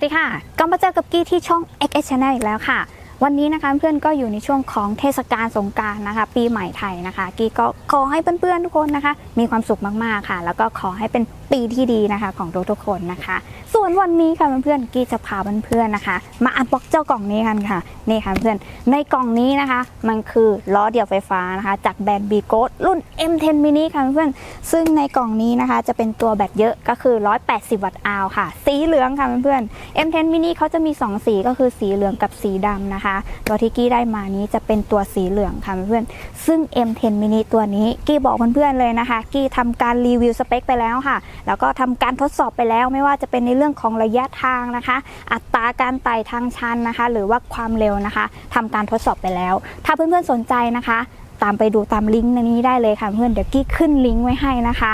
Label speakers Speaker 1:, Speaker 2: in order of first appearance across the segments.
Speaker 1: สดีค่ะ ก็มาเจอกับกี้ที่ช่อง XS Channel อีกแล้วค่ะ วันนี้นะคะเพื่อนก็อยู่ในช่วงของเทศกาลสงการนะคะ ปีใหม่ไทยนะคะกีก็ขอให้เพื่อนๆทุกคนนะคะ มีความสุขมากๆค่ะ แล้วก็ขอให้เป็นปีที่ดีนะคะ ของทุกๆคนนะคะ ส่วนวันนี้ค่ะเพื่อนๆกีจะพาเพื่อนๆนะคะ มาอันบ็อกเจ้ากล่องนี้กันค่ะนี่ค่ะเพื่อนในกล่องนี้นะคะ มันคือล้อเดี่ยวไฟฟ้านะคะ จากแบรนด์ b ีโกรุ่น M10 mini ค่ะเพื่อนซึ่งในกล่องนี้นะคะ จะเป็นตัวแบตเยอะก็คือ 180 วัตต์อาวค่ะ สีเหลืองค่ะเพื่อนๆ M10 mini เขาจะมี 2 สีก็คือสีเหลืองกับสีดำนะคะตัวที่กี้ได้มานี้จะเป็นตัวสีเหลืองค่ะเพื่อนๆซึ่ง M10 mini ตัวนี้กี้บอกเพื่อนๆเลยนะคะ กี้ทำการรีวิวสเปคไปแล้วค่ะ แล้วก็ทำการทดสอบไปแล้วไม่ว่าจะเป็นในเรื่องของระยะทางนะคะ อัตราการไต่ทางชันนะคะ หรือว่าความเร็วนะคะทำการทดสอบไปแล้ว ถ้าเพื่อนๆสนใจนะคะ ตามไปดูตามลิงก์ในนี้ได้เลยค่ะเพื่อนเดี๋ยวกี้ขึ้นลิงก์ไว้ให้นะคะ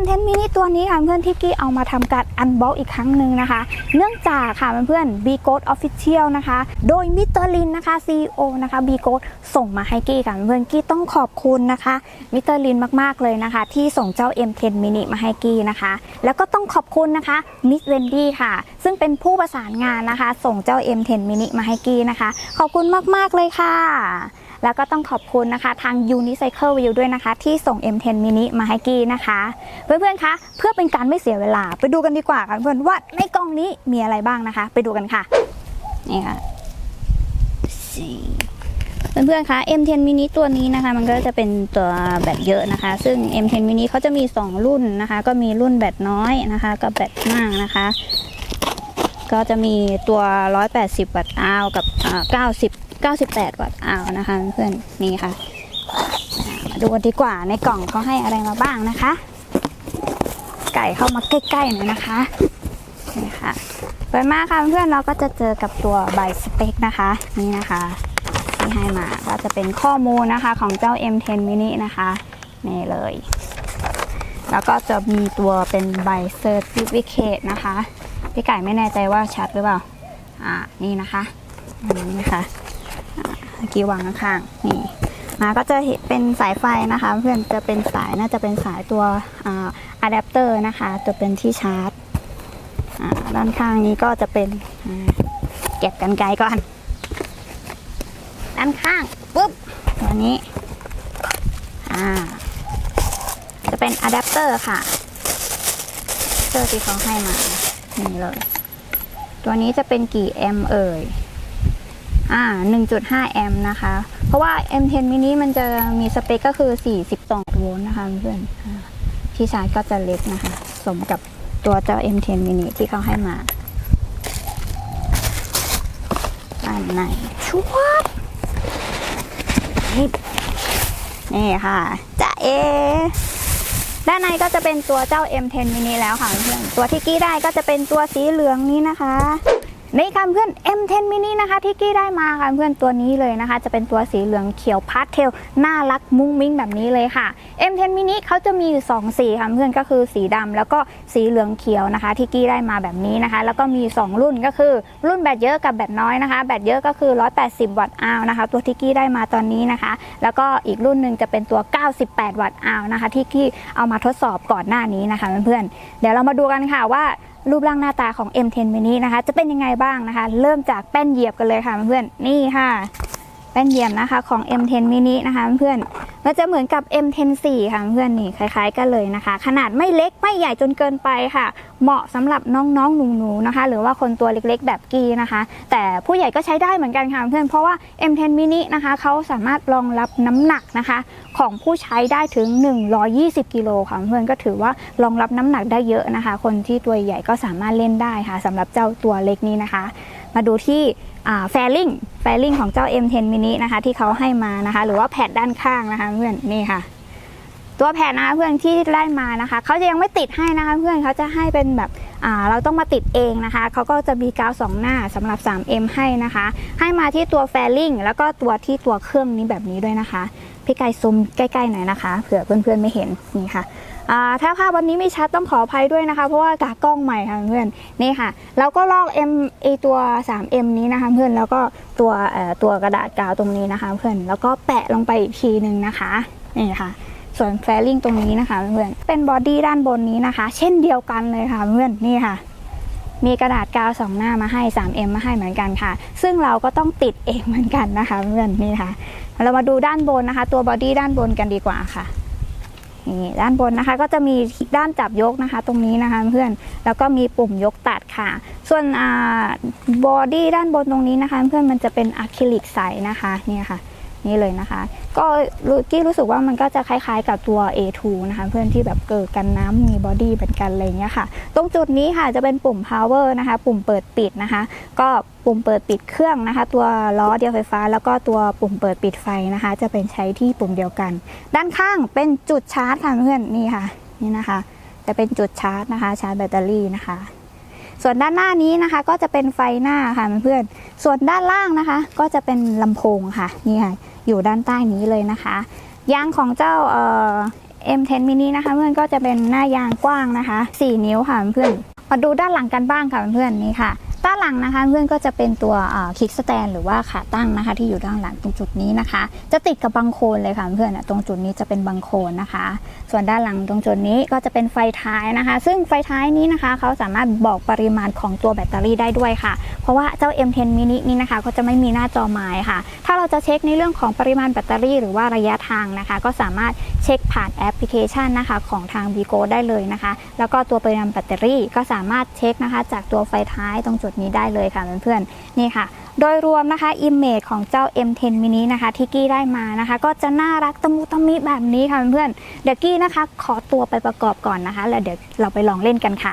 Speaker 1: M10 mini ตัวนี้ค่ะเพื่อนที่กี้เอามาทำการอันบ็อกอีกครั้งหนึ่งนะคะ เนื่องจากค่ะเพื่อน B Code Official นะคะ โดยมิสเตอร์ลินนะคะ CEO นะคะ B Code ส่งมาให้กี้ค่ะเพื่อนกี้ต้องขอบคุณนะคะมิสเตอร์ลินมากๆเลยนะคะ ที่ส่งเจ้า M10 mini มาให้กี้นะคะ แล้วก็ต้องขอบคุณนะคะมิสเวนดี้ค่ะ ซึ่งเป็นผู้ประสานงานนะคะ ส่งเจ้า M10 mini มาให้กี้นะคะ ขอบคุณมากๆเลยค่ะ แล้วก็ต้องขอบคุณนะคะทาง Unicycle View ด้วยนะคะ ที่ส่ง M10 mini มาให้กี้นะคะ เพื่อนๆคะเพื่อเป็นการไม่เสียเวลา ไปดูกันดีกว่าค่ะเพื่อนว่าในกล่องนี้มีอะไรบ้างนะคะ ไปดูกันค่ะนี่ค่ะเพื่อนๆคะ M10 mini ตัวนี้นะคะ มันก็จะเป็นตัวแบตเยอะนะคะ ซึ่ง M10 mini เขาจะมี 2 รุ่นนะคะ ก็มีรุ่นแบตน้อยนะคะ กับแบตมากนะคะ ก็จะมีตัว 180 วัตต์อาวกับอ่า90 98 วัตต์อาวนะคะเพื่อนนี่ค่ะมาดูกันดีกว่าในกล่องเขาให้อะไรมาบ้างนะคะ ไก่เข้ามาใกล้ๆหน่อยนะคะนี่ค่ะเปิดมาค่ะเพื่อนเราก็จะเจอกับตัวใบสเปคนะคะ นี่นะคะที่ให้มาก็จะเป็นข้อมูลนะคะของเจ้า M10 mini นะคะนี่เลย แล้วก็จะมีตัวเป็นใบเซอร์ติฟิเคตนะคะ พี่ไก่ไม่แน่ใจว่าชัดหรือเปล่า อ่านี่นะคะนนี้นะคะ เมื่อกี้วางข้างๆนี่มาก็จะเป็นสายไฟนะคะ เพื่อนจะเป็นสายน่าจะเป็นสายตัวอะแดปเตอร์นะคะจะเป็นที่ชาร์จด้านข้างนี้ก็จะเป็นเก็บกันไกลก่อน ด้านข้างปุ๊บตัวนี้จะเป็นอะแดปเตอร์ค่ะเตอร์ที่เขาให้มานี่เลย ตัวนี้จะเป็นกี่แอมป์เอ่ย อ่า1.5 แอมป์นะคะ เพราะว่า M10 mini มันจะมีสเปคก็คือ 42 โวลต์นะคะเพื่อนที่ชาร์จก็จะเล็กนะคะ สมกับตัวเจ้า M10 mini ที่เขาให้มาด้านในชุบนี่นี่ค่ะจะเอด้านในก็จะเป็นตัวเจ้า M10 mini แล้วค่ะเพื่อนตัวที่กี้ได้ก็จะเป็นตัวสีเหลืองนี้นะคะ ในี่ค่ะเพื่อน M10 mini นะคะที่กี้ได้มาค่ะเพื่อนตัวนี้เลยนะคะ จะเป็นตัวสีเหลืองเขียวพาสเทลน่ารักมุ้งมิ้งแบบนี้เลยค่ะ M10 mini เขาจะมีอยู่2สีค่ะเพื่อนก็คือสีดำแล้วก็สีเหลืองเขียวนะคะ ที่กี้ได้มาแบบนี้นะคะ แล้วก็มี 2 รุ่นก็คือรุ่นแบตเยอะกับแบตน้อยนะคะแบตเยอะก็คือ 180 วัตต์อาวนะคะ ตัวที่กี้ได้มาตอนนี้นะคะ แล้วก็อีกรุ่นหนึ่งจะเป็นตัว 98 วัตต์อาวนะคะ ที่กี้เอามาทดสอบก่อนหน้านี้นะคะเพื่อนๆเดี๋ยวเรามาดูกันค่ะว่า รูปร่างหน้าตาของ M10 mini นะคะ จะเป็นยังไงบ้างนะคะ เริ่มจากแป้นเหยียบกันเลยค่ะเพื่อนๆนี่ค่ะ แป้นเหยียบนะคะของ M10 mini นะคะเพื่อนๆ มันจะเหมือนกับ M10 4 ค่ะเพื่อนนี่คล้าย ๆ กันเลยนะคะ ขนาดไม่เล็กไม่ใหญ่จนเกินไปค่ะ เหมาะสำหรับน้องๆหนูๆนะคะ หรือว่าคนตัวเล็กๆ แบบกีนะคะ แต่ผู้ใหญ่ก็ใช้ได้เหมือนกันค่ะเพื่อนเพราะว่า M10 mini นะคะเขาสามารถรองรับน้ำหนักนะคะ ของผู้ใช้ได้ถึง 120 กิโลค่ะเพื่อนก็ถือว่ารองรับน้ำหนักได้เยอะนะคะ คนที่ตัวใหญ่ก็สามารถเล่นได้ค่ะสำหรับเจ้าตัวเล็กนี้นะคะ มาดูที่ แฟลิงแฟลิงของเจ้า M10 mini นะคะที่เขาให้มานะคะ หรือว่าแผ่นด้านข้างนะคะเพื่อนนี่ค่ะ ตัวแผ่นนะคะเพื่อนที่ได้มานะคะเขาจะยังไม่ติดให้นะคะ เพื่อนเขาจะให้เป็นแบบเราต้องมาติดเองนะคะเขาก็จะมีกาวสองหน้าสำหรับ 3M ให้นะคะ ให้มาที่ตัวแฟลิงแล้วก็ตัวที่ตัวเครื่องนี้แบบนี้ด้วยนะคะ พี่ไก่ซูมใกล้ๆหน่อยนะคะเผื่อเพื่อนๆไม่เห็นนี่ค่ะถ้าภาพวันนี้ไม่ชัดต้องขออภัยด้วยนะคะ เพราะว่ากากล้องใหม่ค่ะเพื่อนนี่ค่ะ เราก็ลอก M ไอตัว 3M นี้นะคะเพื่อนแล้วก็ตัวตัวกระดาษกาวตรงนี้นะคะ เพื่อนแล้วก็แปะลงไปอีกทีหนึ่งนะคะนี่ค่ะส่วนแฟลิงตรงนี้นะคะเพื่อนเป็นบอดี้ด้านบนนี้นะคะ เช่นเดียวกันเลยค่ะเพื่อนนี่ค่ะ มีกระดาษกาวสองหน้ามาให้ 3M มาให้เหมือนกันค่ะ ซึ่งเราก็ต้องติดเองเหมือนกันนะคะเพื่อนนี่ค่ะ เรามาดูด้านบนนะคะ ตัวบอดี้ด้านบนกันดีกว่าค่ะนี่ด้านบนนะคะก็จะมีด้านจับยกนะคะ ตรงนี้นะคะเพื่อนแล้วก็มีปุ่มยกตัดค่ะ ส่วนบอดี้ด้านบนตรงนี้นะคะ เพื่อนมันจะเป็นอะคริลิกใสนะคะนี่ค่ะ นี่เลยนะคะ ก็รู้กี้รู้สึกว่ามันก็จะคล้ายๆ กับตัว A2 นะคะ เพื่อนที่แบบเกิดกันน้ำมีบอดี้เหมือนกันอะไรเงี้ยค่ะ ตรงจุดนี้ค่ะจะเป็นปุ่ม power นะคะ ปุ่มเปิดปิดนะคะ ก็ปุ่มเปิดปิดเครื่องนะคะ ตัวล้อเดียวไฟฟ้า แล้วก็ตัวปุ่มเปิดปิดไฟนะคะ จะเป็นใช้ที่ปุ่มเดียวกัน ด้านข้างเป็นจุดชาร์จค่ะเพื่อนนี่ค่ะ นี่นะคะ จะเป็นจุดชาร์จนะคะ ชาร์จแบตเตอรี่นะคะ ส่วนด้านหน้านี้นะคะ ก็จะเป็นไฟหน้าค่ะเพื่อนๆส่วนด้านล่างนะคะ ก็จะเป็นลำโพงค่ะนี่ค่ะอยู่ด้านใต้นี้เลยนะคะยางของเจ้าเอ่อ M10 mini นะคะเพื่อนก็จะเป็นหน้ายางกว้างนะคะ 4 นิ้วค่ะเพื่อนมาดูด้านหลังกันบ้างค่ะเพื่อนนี่ค่ะ ด้านหลังนะคะเพื่อนก็จะเป็นตัวคิกสแตนหรือว่าขาตั้งนะคะ ที่อยู่ด้านหลังตรงจุดนี้นะคะ จะติดกับบังโคลนเลยค่ะเพื่อนตรงจุดนี้จะเป็นบังโคลนนะคะ ส่วนด้านหลังตรงจุดนี้ก็จะเป็นไฟท้ายนะคะ ซึ่งไฟท้ายนี้นะคะเขาสามารถบอกปริมาณของตัวแบตเตอรี่ได้ด้วยค่ะ เพราะว่าเจ้า M10 mini นี้นะคะก็จะไม่มีหน้าจอไม้ค่ะ ถ้าเราจะเช็คในเรื่องของปริมาณแบตเตอรี่หรือว่าระยะทางนะคะ ก็สามารถเช็คผ่านแอปพลิเคชันนะคะของทาง Vigo ได้เลยนะคะ แล้วก็ตัวปริมาณแบตเตอรี่ก็สามารถเช็คนะคะ จากตัวไฟท้ายตรงจุดนี้ได้เลยค่ะเพื่อนๆนี่ค่ะ โดยรวมนะคะ Image ของเจ้า M10 mini นะคะที่กี้ได้มานะคะ ก็จะน่ารักตะมุตะมิแบบนี้ค่ะเพื่อนๆเดี๋ยวกี้นะคะ ขอตัวไปประกอบก่อนนะคะ แล้วเดี๋ยวเราไปลองเล่นกันค่ะ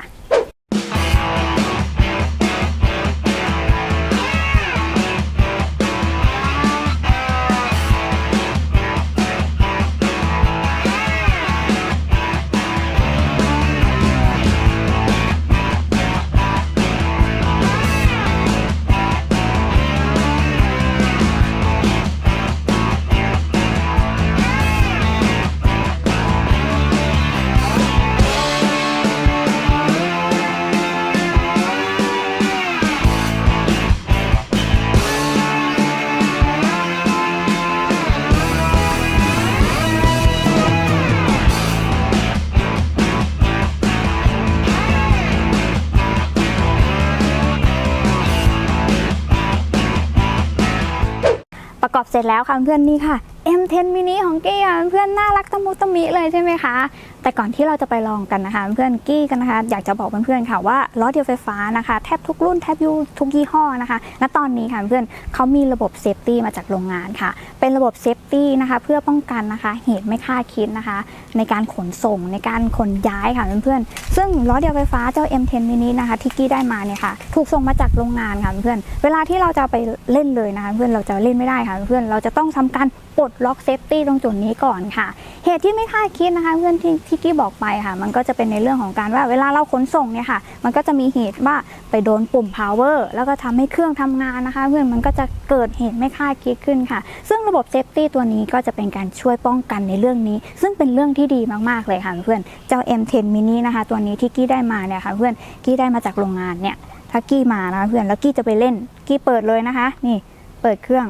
Speaker 1: ปรอบเสร็จแล้วค่ะเพื่อนนี่ค่ะ M10 mini ของกี้อะเพื่อนน่ารักตะมุตะมิเลยใช่ไหมคะ แต่ก่อนที่เราจะไปลองกันนะคะเพื่อนกี้กันนะคะ อยากจะบอกเพื่อนๆค่ะว่าล้อเดียวไฟฟ้านะคะแทบทุกรุ่นแทบยูทุกยี่ห้อนะคะณตอนนี้ค่ะเพื่อนเขามีระบบเซฟตี้มาจากโรงงานค่ะ เป็นระบบเซฟตี้นะคะเพื่อป้องกันนะคะเหตุไม่คาดคิดนะคะ ในการขนส่งในการขนย้ายค่ะเพื่อนๆซึ่งล้อเดียวไฟฟ้าเจ้า M10 mini นะคะที่กี้ได้มาเนี่ยค่ะถูกส่งมาจากโรงงานค่ะเพื่อนเวลาที่เราจะไปเล่นเลยนะคะเพื่อนเราจะเล่นไม่ได้ค่ะเพื่อนเราจะต้องทำการ ปลดล็อกเซฟตี้ตรงจุดนี้ก่อนค่ะ เหตุที่ไม่คาดคิดนะคะเพื่อนที่ที่กี้บอกไปค่ะ มันก็จะเป็นในเรื่องของการว่าเวลาเราขนส่งเนี่ยค่ะ มันก็จะมีเหตุว่าไปโดนปุ่ม power แล้วก็ทำให้เครื่องทำงานนะคะ เพื่อนมันก็จะเกิดเหตุไม่คาดคิดขึ้นค่ะ ซึ่งระบบเซฟตี้ตัวนี้ก็จะเป็นการช่วยป้องกันในเรื่องนี้ ซึ่งเป็นเรื่องที่ดีมากๆเลยค่ะเพื่อนเจ้า M10 mini นะคะตัวนี้ที่กี้ได้มาเนี่ยค่ะเพื่อนกี้ได้มาจากโรงงานเนี่ยถ้ากี้มานะเพื่อนแล้วกี้จะไปเล่น กี้เปิดเลยนะคะ นี่เปิดเครื่อง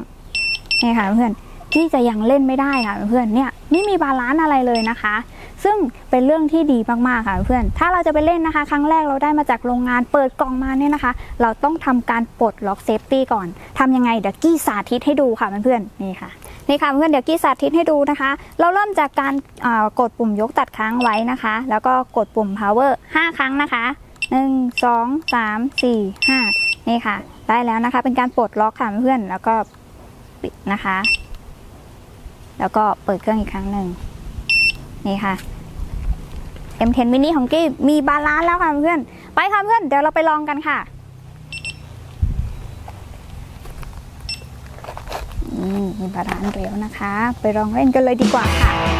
Speaker 1: นี่ค่ะเพื่อน ที่จะยังเล่นไม่ได้ค่ะเพื่อนเนี่ยไม่มีบาลานซ์อะไรเลยนะคะ ซึ่งเป็นเรื่องที่ดีมากๆค่ะเพื่อนถ้าเราจะไปเล่นนะคะ ครั้งแรกเราได้มาจากโรงงานเปิดกล่องมาเนี่ยนะคะ เราต้องทำการปลดล็อกเซฟตี้ก่อนทำยังไงเดี๋ยวกี้สาธิตให้ดูค่ะเพื่อนๆนี่ค่ะนี่ค่ะเพื่อนเดี๋ยวกี้สาธิตให้ดูนะคะ เราเริ่มจากการกดปุ่มยกตัดค้างไว้นะคะ แล้วก็กดปุ่ม power 5 ครั้งนะคะ 1 2 3 4 5 นี่ค่ะ ได้แล้วนะคะ เป็นการปลดล็อกค่ะเพื่อนแล้วก็ปิดนะคะ แล้วก็เปิดเครื่องอีกครั้งหนึ่งนี่ค่ะ M10 mini ของกี้มีบาลานซ์แล้วค่ะเพื่อน ไปค่ะเพื่อน เดี๋ยวเราไปลองกันค่ะมมีบาลานซ์เร็วนะคะ ไปลองเล่นกันเลยดีกว่าค่ะ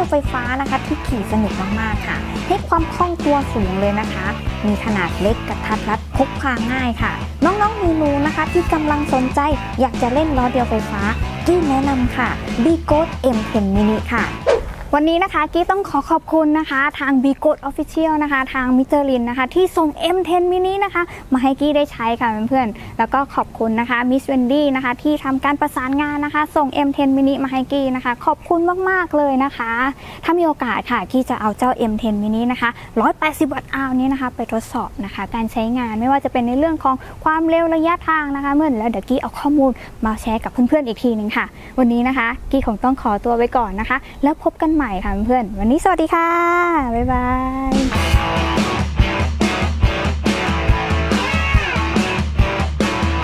Speaker 1: ยวไฟฟ้านะคะที่ขี่สนุกมากๆค่ะ ให้ความคล่องตัวสูงเลยนะคะ มีขนาดเล็กกระทัดรัดพกพาง่ายค่ะ น้องๆหนูๆนะคะ ที่กำลังสนใจอยากจะเล่นล้อเดียวไฟฟ้า กี้แนะนำค่ะ b g o a t M10 Mini ค่ะ วันนี้นะคะกี้ต้องขอขอบคุณนะคะทาง b g o a t Official นะคะ ทางมิเตอร์ลินนะคะ ที่ส่ง M10 Mini นะคะ มาให้กี้ได้ใช้ค่ะเพื่อนๆ แล้วก็ขอบคุณนะคะมิสเวนดี้นะคะ ที่ทำการประสานงานนะคะ ส่ง M10 Mini มาให้กี้นะคะ ขอบคุณมากๆเลยนะคะ ถ้ามีโอกาสค่ะกี้จะเอาเจ้า M10 Mini นะคะ 180 วัตต์อาวนี้นะคะ ไปทดสอบนะคะ การใช้งานไม่ว่าจะเป็นในเรื่องของความเร็วระยะทางนะคะเมื่อแล้วเดี๋ยวกี้เอาข้อมูลมาแชร์กับเพื่อนๆอีกทีหนึงค่ะ วันนี้นะคะ กี้คงต้องขอตัวไปก่อนนะคะ แล้วพบกันใหม่ค่ะเพื่อน วันนี้สวัสดีค่ะ บ๊ายบาย